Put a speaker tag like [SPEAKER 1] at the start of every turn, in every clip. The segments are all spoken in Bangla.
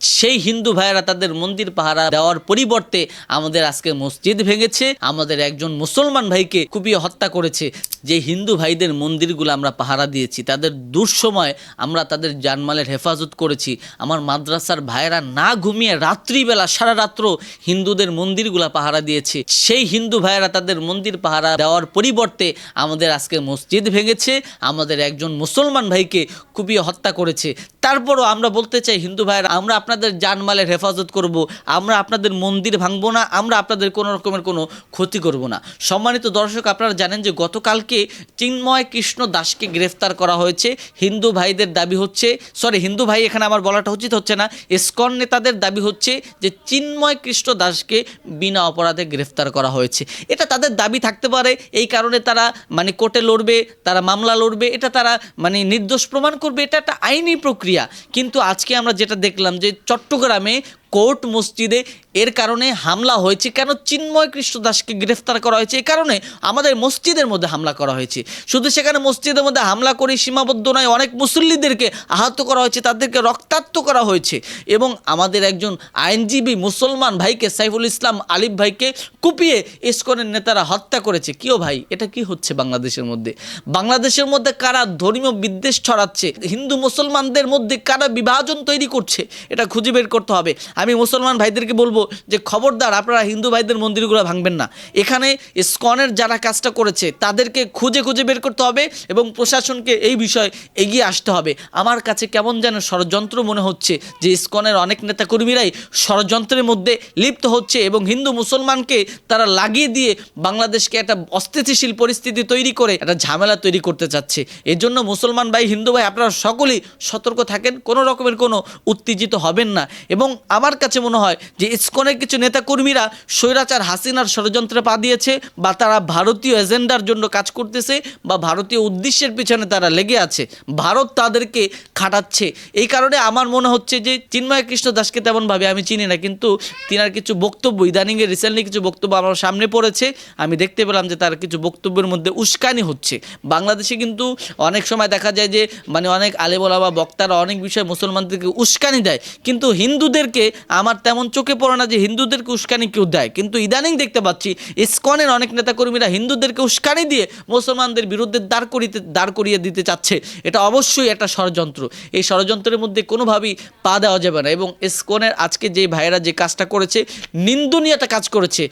[SPEAKER 1] সেই হিন্দু ভাইয়েরা তাদের মন্দির পাহারা দেওয়ার পরিবর্তে আমাদের আজকে মসজিদ ভেঙেছে। আমাদের একজন মুসলমান ভাইকে কুপিয়ে হত্যা করেছে। যে হিন্দু ভাইদের মন্দিরগুলো আমরা পাহারা দিয়েছি, তাদের দুঃসময় আমরা তাদের জানমালের হেফাজত করেছি। আমার মাদ্রাসার ভাইয়েরা না ঘুমিয়ে রাত্রিবেলা সারা রাত্র হিন্দুদের মন্দিরগুলা পাহারা দিয়েছে। সেই হিন্দু ভাইয়েরা তাদের মন্দির পাহারা দেওয়ার পরিবর্তে আমাদের আজকে মসজিদ ভেঙেছে। আমাদের একজন মুসলমান ভাইকে কুপিয়ে হত্যা করেছে। তারপরও আমরা বলতে চাই, হিন্দু ভাইয়েরা, আমরা আপনাদের জানমালের হেফাজত করব, আমরা আপনাদের মন্দির ভাঙবো না, আমরা আপনাদের কোনো রকমের কোনো ক্ষতি করব না। সম্মানিত দর্শক, আপনারা জানেন যে গতকালকে চিন্ময় কৃষ্ণ দাসকে গ্রেফতার করা হয়েছে। হিন্দু ভাইদের দাবি হচ্ছে সরি হিন্দু ভাই এখানে আমার বলাটা উচিত হচ্ছে না, ইসকন নেতাদের দাবি হচ্ছে যে চিন্ময় কৃষ্ণ দাসকে বিনা অপরাধে গ্রেফতার করা হয়েছে। এটা তাদের দাবি থাকতে পারে, এই কারণে তারা মানে কোর্টে লড়বে, তারা মামলা লড়বে, এটা তারা মানে নির্দোষ প্রমাণ করবে, এটা একটা আইনি প্রক্রিয়া। কিন্তু আজকে আমরা যেটা দেখলাম যে চট্টগ্রামে কোর্ট মসজিদে এর কারণে হামলা হয়েছে। কেন চিন্ময় কৃষ্ণ দাসকে গ্রেফতার করা হয়েছে? এই কারণে আমাদের মসজিদের মধ্যে হামলা করা হয়েছে। শুধু সেখানে মসজিদের মধ্যে হামলা করে সীমাবদ্ধ নয়, অনেক মুসল্লিদেরকে আহত করা হয়েছে, তাদেরকে রক্তাক্ত করা হয়েছে এবং আমাদের একজন আইনজীবী মুসলমান ভাইকে, সাইফুল ইসলাম আলিফ ভাইকে কুপিয়ে ইস্কনের নেতারা হত্যা করেছে। কিও ভাই, এটা কি হচ্ছে বাংলাদেশের মধ্যে? বাংলাদেশের মধ্যে কারা ধর্মীয় বিদ্বেষ ছড়াচ্ছে? হিন্দু মুসলমানদের মধ্যে কারা বিভাজন তৈরি করছে? এটা খুঁজে বের করতে হবে। আমি মুসলমান ভাইদেরকে বলব যে খবরদার, আপনারা হিন্দু ভাইদের মন্দিরগুলো ভাঙবেন না। এখানে স্কনের যারা কাজটা করেছে, তাদেরকে খুঁজে খুঁজে বের করতে হবে এবং প্রশাসনকে এই বিষয়ে এগিয়ে আসতে হবে। আমার কাছে কেমন যেন ষড়যন্ত্র মনে হচ্ছে যে ইস্কনের অনেক নেতাকর্মীরাই ষড়যন্ত্রের মধ্যে লিপ্ত হচ্ছে এবং হিন্দু মুসলমানকে তারা লাগিয়ে দিয়ে বাংলাদেশকে একটা অস্থিতিশীল পরিস্থিতি তৈরি করে, একটা ঝামেলা তৈরি করতে চাচ্ছে। এর জন্য মুসলমান ভাই, হিন্দু ভাই, আপনারা সকলেই সতর্ক থাকেন, কোনো রকমের কোনো উত্তেজিত হবেন না। এবং আমার কাছে মনে হয় যে ইসকনের কিছু নেতাকর্মীরা স্বৈরাচার হাসিনার ষড়যন্ত্রে পা দিয়েছে বা তারা ভারতীয় এজেন্ডার জন্য কাজ করতেছে বা ভারতীয় উদ্দেশ্যের পিছনে তারা লেগে আছে। ভারত তাদেরকে খাটাচ্ছে। এই কারণে আমার মনে হচ্ছে যে চিন্ময় কৃষ্ণ দাসকে তেমনভাবে আমি চিনি না, কিন্তু তিনার কিছু বক্তব্য, ইদানিংয়ে রিসেন্টলি কিছু বক্তব্য আমার সামনে পড়েছে। আমি দেখতে পেলাম যে তার কিছু বক্তব্যের মধ্যে উস্কানি হচ্ছে। বাংলাদেশে কিন্তু অনেক সময় দেখা যায় যে মানে অনেক আলেবলা বা বক্তারা অনেক বিষয়ে মুসলমানদেরকে উস্কানি দেয়, কিন্তু হিন্দুদেরকে আমার তেমন চোখে পড়ে না যে হিন্দুদেরকে উস্কানি কেউ দেয়। কিন্তু ইদানিং দেখতে পাচ্ছি, ইসকনের অনেক নেতাকর্মীরা হিন্দুদেরকে উস্কানি দিয়ে মুসলমানদের বিরুদ্ধে দাঁড় করিতে দাঁড় করিয়ে দিতে চাচ্ছে। এটা অবশ্যই একটা ষড়যন্ত্র। এই ষড়যন্ত্রের মধ্যে কোনোভাবেই পা দেওয়া যাবে না এবং ইসকনের আজকে যে ভাইয়েরা যে কাজটা করেছে নিন্দনীয় একটা কাজ করেছে।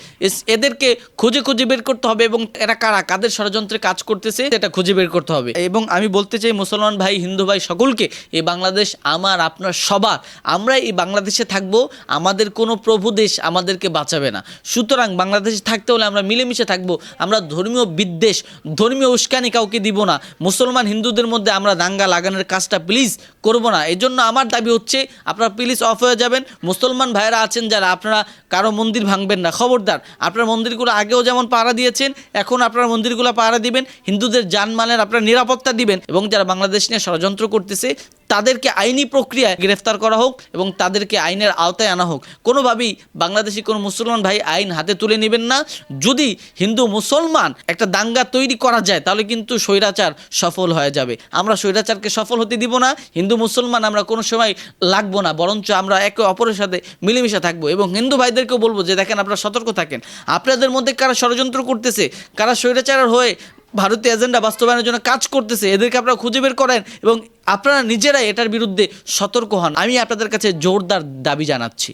[SPEAKER 1] এদেরকে খুঁজে খুঁজে বের করতে হবে এবং এরা কারা, কাদের ষড়যন্ত্রে কাজ করতেছে এটা খুঁজে বের করতে হবে। এবং আমি বলতে চাই, মুসলমান ভাই, হিন্দু ভাই সকলকে, এই বাংলাদেশ আমার, আপনার সবার আমরা এই বাংলাদেশে থাকব আমাদের কোনো প্রভু দেশ আমাদেরকে বাঁচাবে না। সুতরাং বাংলাদেশে থাকতে হলে আমরা মিলেমিশে থাকব, আমরা ধর্মীয় বিদ্বেষ, ধর্মীয় উস্কানি কাউকে দিব না। মুসলমান হিন্দুদের মধ্যে আমরা দাঙ্গা লাগানোর কাজটা প্লিজ করব না। এই জন্য আমার দাবি হচ্ছে, আপনারা প্লিজ অফ হয়ে যাবেন। মুসলমান ভাইয়েরা আছেন যারা, আপনারা কারও মন্দির ভাঙবেন না। খবরদার, আপনার মন্দিরগুলো আগেও যেমন পাহারা দিয়েছেন, এখন আপনার মন্দিরগুলো পাহারা দিবেন। হিন্দুদের জানমালের আপনারা নিরাপত্তা দিবেন এবং যারা বাংলাদেশ নিয়ে ষড়যন্ত্র করতেছে তাদেরকে আইনি প্রক্রিয়ায় গ্রেফতার করা হোক এবং তাদেরকে আইনের আওতায় আনা হোক। কোনোভাবেই বাংলাদেশি কোনো মুসলমান ভাই আইন হাতে তুলে নেবেন না। যদি হিন্দু মুসলমান একটা দাঙ্গা তৈরি করা যায়, তাহলে কিন্তু স্বৈরাচার সফল হয়ে যাবে। আমরা স্বৈরাচারকে সফল হতে দিব না। হিন্দু মুসলমান আমরা কোনো সময় লাগবো না, বরঞ্চ আমরা একে অপরের সাথে মিলেমিশে থাকব এবং হিন্দু ভাইদেরকেও বলব যে, দেখেন, আপনারা সতর্ক থাকেন। আপনাদের মধ্যে কারা ষড়যন্ত্র করতেছে, কারা স্বৈরাচারের হয়ে ভারতীয় এজেন্ডা বাস্তবায়নের জন্য কাজ করতেছে, এদেরকে আপনারা খুঁজে বের করেন এবং আপনারা নিজেরাই এটার বিরুদ্ধে সতর্ক হন। আমি আপনাদের কাছে জোরদার দাবি জানাচ্ছি।